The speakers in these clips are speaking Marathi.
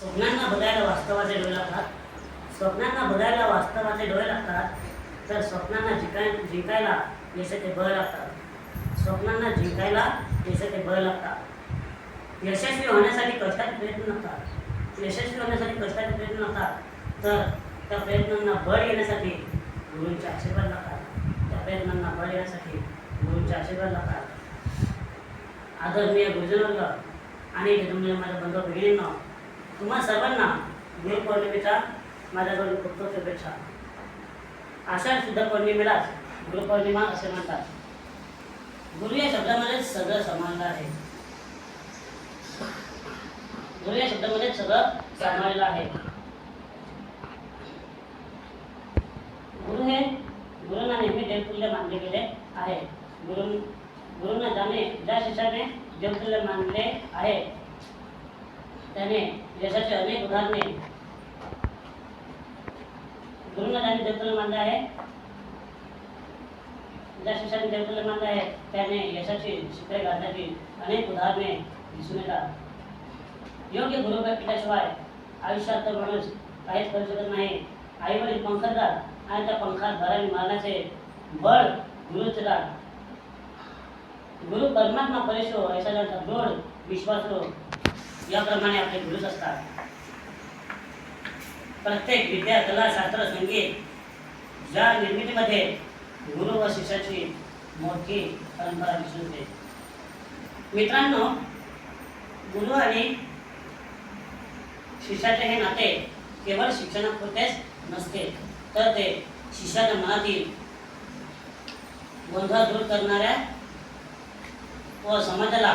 स्वप्नांना बघायला वास्तवाचे डोळे लागतात. स्वप्नांना बघायला वास्तवाचे डोळे लागतात. तर स्वप्नांना जिंकाय जिंकायला यशाचे बळ लागतात. स्वप्नांना जिंकायला यशाचे बळ लागतात. यशस्वी होण्यासाठी कष्टाचे प्रयत्न नसतात. यशस्वी होण्यासाठी कष्टाचे प्रयत्न नसतात. तर त्या प्रयत्नांना बळ येण्यासाठी गुरूंचे आशीर्वाद लागतात. त्या प्रयत्नांना बळ येण्यासाठी गुरूंचे आशीर्वाद लागतात. आदरणीय गुरुजनवर्ग आणि तुम्ही माझ्या बंधू भगिनींना तुम्हा सर्वांना गुरुपौर्णिमेच्या माझ्याकडून खूप खूप शुभेच्छा. आषाढ शुद्ध पौर्णिमेलाच गुरुपौर्णिमा असे म्हणतात. गुरु या शब्दामध्ये सगळं समानलं आहे. गुरु या शब्दामध्ये सगळं सामावलेलं आहे. गुरु हे गुरुंना नेहमी देवतुल्य मानले गेले आहे. गुरु गुरुंना जाणे ज्या शिष्याने देवतुल्य मानले आहे त्याने यशाचे अनेक उदाहरणे. गुरुंना ज्याने मानले आहे. ज्या शिष्याने देवतुल्य मानले आहे. त्याने यशाची शिखरे गाठण्याची अनेक उदाहरणे दिसून येतात. योग्य गुरु भेटल्याशिवाय आयुष्यात तर माणूस काहीच करू शकत नाही. आई वडील पंखरतात आणि त्या पंखात भरारी मारण्याचे बळ गुरुच गुरु परमात्मा परेशो ऐसा दृढ विश्वास याप्रमाणे आपले गुरुच असतात. प्रत्येक विद्या कला शास्त्र संगीत या निर्मितीमध्ये गुरु व शिष्याची मोठी परंपरा दिसून येते. मित्रांनो गुरु आणि शिष्याचे हे नाते केवळ शिक्षणापुरतेच नसते तर ते शिष्याच्या मनातील गोंधळ दूर करणाऱ्या व समाजाला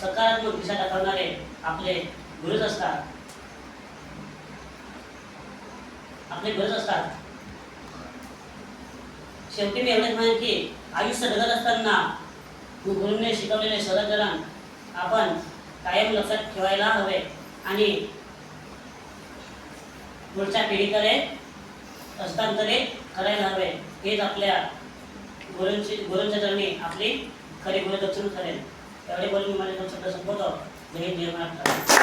सकारात्मक दिशा दाखवणारे आपले गुरुच असतात. आपले गरज असतात. शेवटी मी एवढेच म्हणेन की आयुष्य जगत असताना गुरुने शिकवलेले सरळकरण आपण कायम लक्षात ठेवायला हवे आणि पुढच्या पिढीकडे हस्तांतरित करायला हवे. हेच आपल्या गुरूंची गुरूंच्या चरणी आपली खरी गुरुदक्षिण ठरेल. एवढे बोलून मी माझे दोन शब्द संपवतो जय हिंद जय महाराष्ट्र